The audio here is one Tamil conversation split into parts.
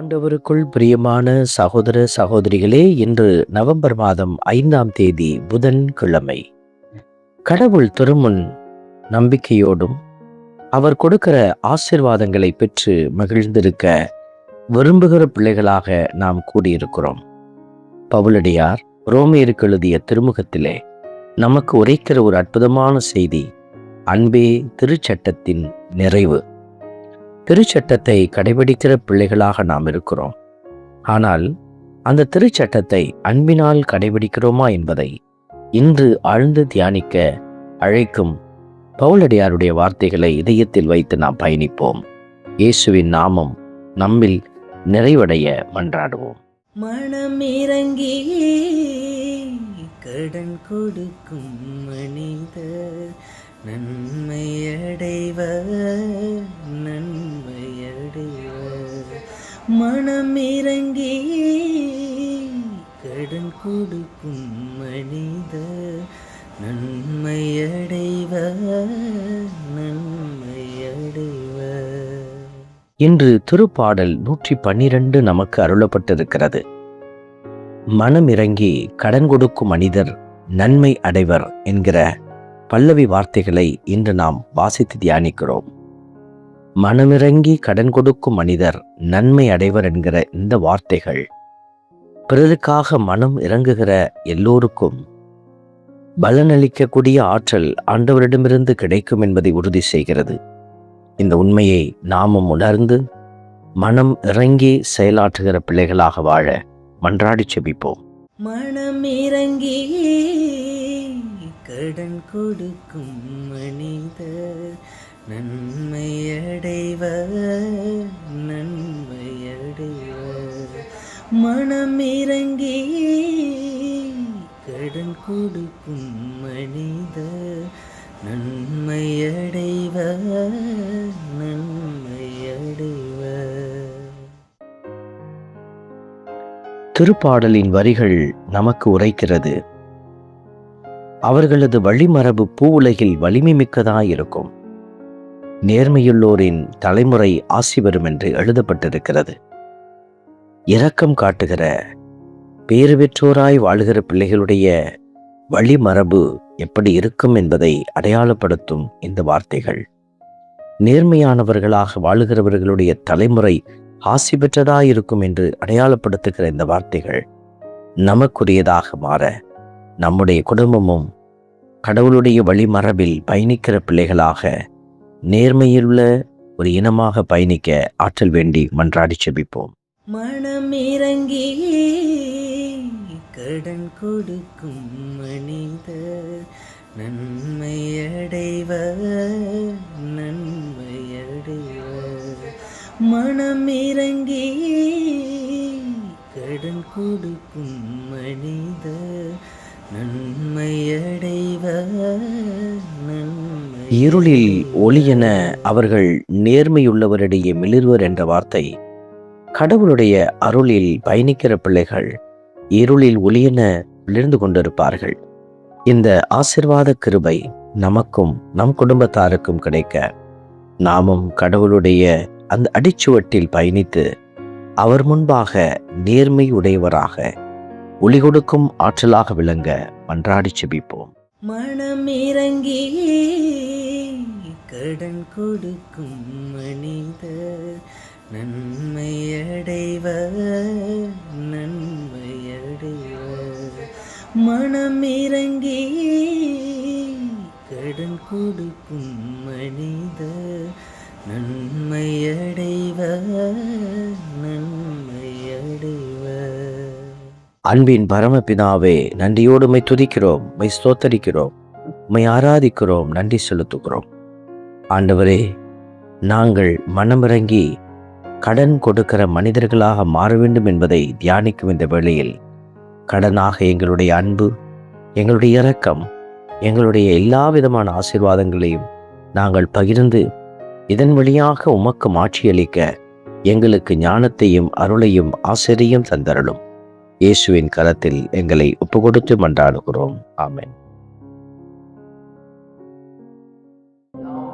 ஆண்டவருக்குள் பிரியமான சகோதர சகோதரிகளே இன்று நவம்பர் மாதம் ஐந்தாம் தேதி புதன் கிழமை கடவுள் திருமுன் நம்பிக்கையோடும் அவர் கொடுக்கிற ஆசிர்வாதங்களை பெற்று மகிழ்ந்திருக்க விரும்புகிற பிள்ளைகளாக நாம் கூடியிருக்கிறோம். பவுலடியார் ரோமியருக்கு எழுதிய திருமுகத்திலே நமக்கு உரைக்கிற ஒரு அற்புதமான செய்தி அன்பே திருச்சட்டத்தின் நிறைவு. திருச்சட்டத்தை கடைபிடிக்கிற பிள்ளைகளாக நாம் இருக்கிறோம். ஆனால் அந்த திருச்சட்டத்தை அன்பினால் கடைபிடிக்கிறோமா என்பதை இன்று ஆழ்ந்து தியானிக்க அழைக்கும் பவுலடியாருடைய வார்த்தைகளை இதயத்தில் வைத்து நாம் பயணிப்போம். இயேசுவின் நாமம் நம்மில் நிறைவடைய மன்றாடுவோம். மனம் இறங்கி கடன் கொடுக்கும் மனிதர் நன்மை அடைவர் வானம் இறங்கி கடன் கொடுக்கும் மனிதர் நன்மையடைவ நன்மையடைவ இன்று திருப்பாடல் நூற்றி பன்னிரண்டு நமக்கு அருளப்பட்டிருக்கிறது. மனம் இறங்கி கடன் கொடுக்கும் மனிதர் நன்மை அடைவர் என்கிற பல்லவி வார்த்தைகளை இன்று நாம் வாசித்து தியானிக்கிறோம். மனமிறங்கி கடன் கொடுக்கும் மனிதர் நன்மை அடைவர் என்கிற இந்த வார்த்தைகள். பிறருக்காக மனம் இறங்குகிற எல்லோருக்கும் பலனளிக்கக்கூடிய ஆற்றல் ஆண்டவரிடமிருந்து கிடைக்கும் என்பதை உறுதி செய்கிறது. இந்த உண்மையை நாமும் உணர்ந்து மனம் இறங்கி செயலாற்றுகிற பிள்ளைகளாக வாழ மன்றாடி செபிப்போம். மனம் இறங்கி கடன் கொடுக்கும் மனிதர். நன்மையடைவ நன்மையடைவ மனம் இறங்கி கடன் கொடுக்கும் மனித நன்மையடைவ நன்மையடைவ திருப்பாடலின் வரிகள் நமக்கு உரைக்கிறது. அவர்களது வழிமரபு பூவுலகில் வலிமை மிக்கதாயிருக்கும். நேர்மையுள்ளோரின் தலைமுறை ஆசி வரும் என்று எழுதப்பட்டிருக்கிறது. இரக்கம் காட்டுகிற பேறு பெற்றோராய் வாழ்கிற பிள்ளைகளுடைய வழிமரபு எப்படி இருக்கும் என்பதை அடையாளப்படுத்தும் இந்த வார்த்தைகள். நேர்மையானவர்களாக வாழுகிறவர்களுடைய தலைமுறை ஆசி பெற்றதாயிருக்கும் என்று அடையாளப்படுத்துகிற இந்த வார்த்தைகள் நமக்குரியதாக மாற நம்முடைய குடும்பமும் கடவுளுடைய வழிமரபில் பயணிக்கிற பிள்ளைகளாக நேர்மையுள்ள ஒரு இனமாக பயணிக்க ஆற்றல் வேண்டி மன்றாடி செபிப்போம். மனம் இறங்கி கடன் கொடுக்கும் மனிதர் நன்மை அடைவர் நன்மை மனம் இறங்கி கடன் கொடுக்கும் மனிதர் நன்மை அடைவர் நன்மை இருளில் ஒளி என அவர்கள் நேர்மையுள்ளவரிடையே மிளிர்வர் என்ற வார்த்தை. கடவுளுடைய அருளில் பயணிக்கிற பிள்ளைகள் இருளில் ஒளியென விளிர்ந்து கொண்டிருப்பார்கள். இந்த ஆசிர்வாத கிருபை நமக்கும் நம் குடும்பத்தாருக்கும் கிடைக்க நாமும் கடவுளுடைய அந்த அடிச்சுவட்டில் பயணித்து அவர் முன்பாக நேர்மை உடையவராக ஒளி கொடுக்கும் ஆற்றலாக விளங்க மன்றாடி செபிப்போம். மனம் இறங்கி கடன் கொடுக்கும் மனிதர் நன்மை அடைவர் நன்மை மனம் இறங்கி கடன் கொடுக்கும் மனிதர் நன்மை அன்பின் பரமபிதாவே நன்றியோடு மை துதிக்கிறோம் மை ஸ்தோத்தரிக்கிறோம் உம்மை ஆராதிக்கிறோம் நன்றி செலுத்துகிறோம். ஆண்டவரே நாங்கள் மனமிறங்கி கடன் கொடுக்கிற மனிதர்களாக மாற வேண்டும் என்பதை தியானிக்கும் இந்த வேளையில் கடனாக எங்களுடைய அன்பு எங்களுடைய இரக்கம் எங்களுடைய எல்லா விதமான ஆசீர்வாதங்களையும் நாங்கள் பகிர்ந்து இதன் வழியாக உமக்கு மாட்சியளிக்க எங்களுக்கு ஞானத்தையும் அருளையும் ஆசிரியம் தந்தரலும் இயேசுவின் கரத்தில் எங்களை ஒப்பு கொடுத்து மன்றாடுகிறோம் ஆமேன்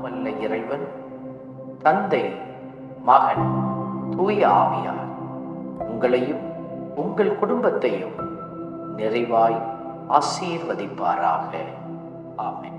வல்ல இறைவன் தந்தை மகன் தூய ஆவியார் உங்களையும் உங்கள் குடும்பத்தையும் நிறைவாய் ஆசீர்வதிப்பாராக. ஆமேன்.